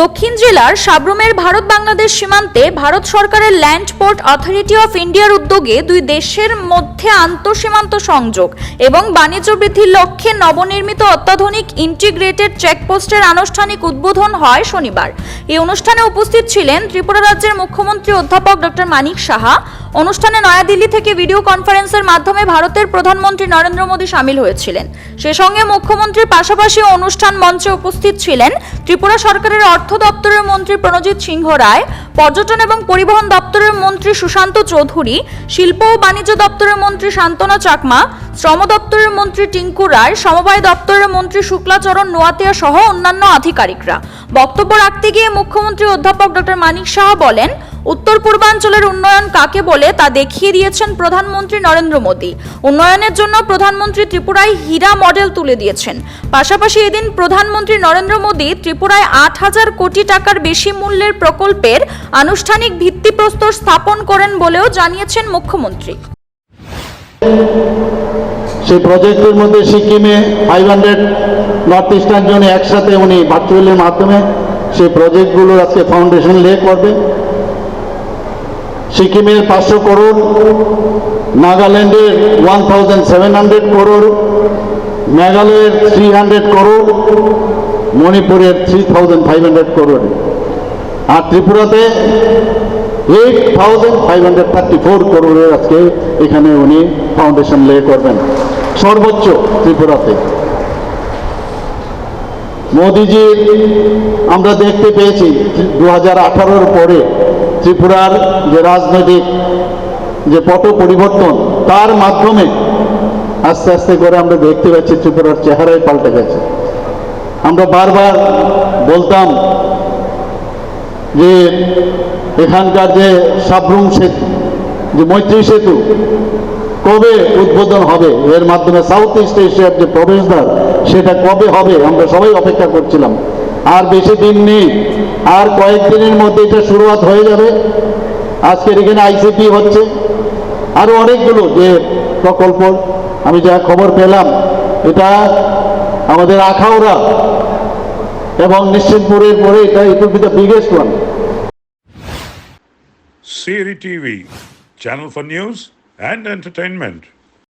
দক্ষিণ জেলার সাব্রুমের ভারত বাংলাদেশ সীমান্তে ভারত সরকারের ল্যান্ড পোর্ট অথরিটি অফ ইন্ডিয়ার উদ্যোগে দুই দেশের মধ্যে আন্তঃসীমান্ত সংযোগ এবং বাণিজ্য বৃদ্ধির লক্ষ্যে নবনির্মিত অত্যাধুনিক ইন্টিগ্রেটেড চেকপোস্টের আনুষ্ঠানিক উদ্বোধন হয় শনিবার। এই অনুষ্ঠানে উপস্থিত ছিলেন ত্রিপুরা রাজ্যের মুখ্যমন্ত্রী অধ্যাপক ডক্টর মানিক সাহা অনুষ্ঠানে নয়াদিল্লি থেকে ভিডিও কনফারেন্সের মাধ্যমে ভারতের প্রধানমন্ত্রী নরেন্দ্র মোদী সামিল হয়েছিলেন। সে সঙ্গে মুখ্যমন্ত্রীর পাশাপাশি অনুষ্ঠান মঞ্চে উপস্থিত ছিলেন ত্রিপুরা সরকারের অর্থ দপ্তরের মন্ত্রী প্রণজিৎ সিংহ রায়, পর্যটন এবং পরিবহন দপ্তরের মন্ত্রী সুশান্ত চৌধুরী, শিল্প ও বাণিজ্য দপ্তরের মন্ত্রী শান্তনা চাকমা, শ্রম দপ্তরের মন্ত্রী টিঙ্কু রায়, সমবায় দপ্তরের মন্ত্রী শুক্লাচরণ নোয়াতিয়া সহ অন্যান্য আধিকারিকরা। বক্তব্য রাখতে গিয়ে মুখ্যমন্ত্রী অধ্যাপক ডক্টর মানিক শাহ বলেন উত্তর পূর্বাঞ্চলের উন্নয়ন কাকে বলে তা দেখিয়ে দিয়েছেন প্রধানমন্ত্রী নরেন্দ্র মোদী। উন্নয়নের জন্য প্রধানমন্ত্রী ত্রিপুরায় হীরা মডেল তুলে দিয়েছেন। পাশাপাশি এদিন প্রধানমন্ত্রী নরেন্দ্র মোদী ত্রিপুরায় আট হাজার কোটি টাকার বেশি মূল্যের প্রকল্পের আনুষ্ঠানিক ভিত্তিপ্রস্তর স্থাপন করেন বলেও জানিয়েছেন মুখ্যমন্ত্রী। সেই প্রজেক্টের মধ্যে সিকিমে ফাইভ হান্ড্রেড নর্থ ইস্টার্ন জোনে একসাথে উনি ভার্চুয়ালের মাধ্যমে সেই প্রজেক্টগুলোর আজকে ফাউন্ডেশন লে করবে সিকিমের পাঁচশো করোড় নাগাল্যান্ডের one thousand seven hundred crore মেঘালয়ের থ্রি হান্ড্রেড করোড় মণিপুরের three thousand five hundred crore আর ত্রিপুরাতে eight thousand five hundred thirty four করোড়ের আজকে এখানে উনি ফাউন্ডেশন লে করবেন। সর্বোচ্চ ত্রিপুরাতে। মোদিজি আমরা দেখতে পেয়েছি দু হাজার পরে ত্রিপুরার যে রাজনৈতিক যে পট পরিবর্তন, তার মাধ্যমে আস্তে আস্তে করে আমরা দেখতে পাচ্ছি ত্রিপুরার চেহারাই পাল্টে গেছে। আমরা বারবার বলতাম যে এখানকার যে সাবরুম সেতু, যে মৈত্রী সেতু কবে উদ্বোধন হবে? এর মাধ্যমে সাউথ ইস্ট এশিয়ার যে প্রবেশদ্বার সেটা কবে হবে? আমরা সবাই অপেক্ষা করছিলাম। আর বেশি দিন নেই। আর কয়েকদিনের মধ্যে এটা শুরুয়াত হয়ে যাবে। আজকের এখানে আইসিপি হচ্ছে। আরও অনেকগুলো যে প্রকল্প আমি যা খবর পেলাম এটা আমাদের আখাউড়া এবং নিশ্চিতপুরের পরে এটা it be the biggest one Siri TV, channel for news. And entertainment.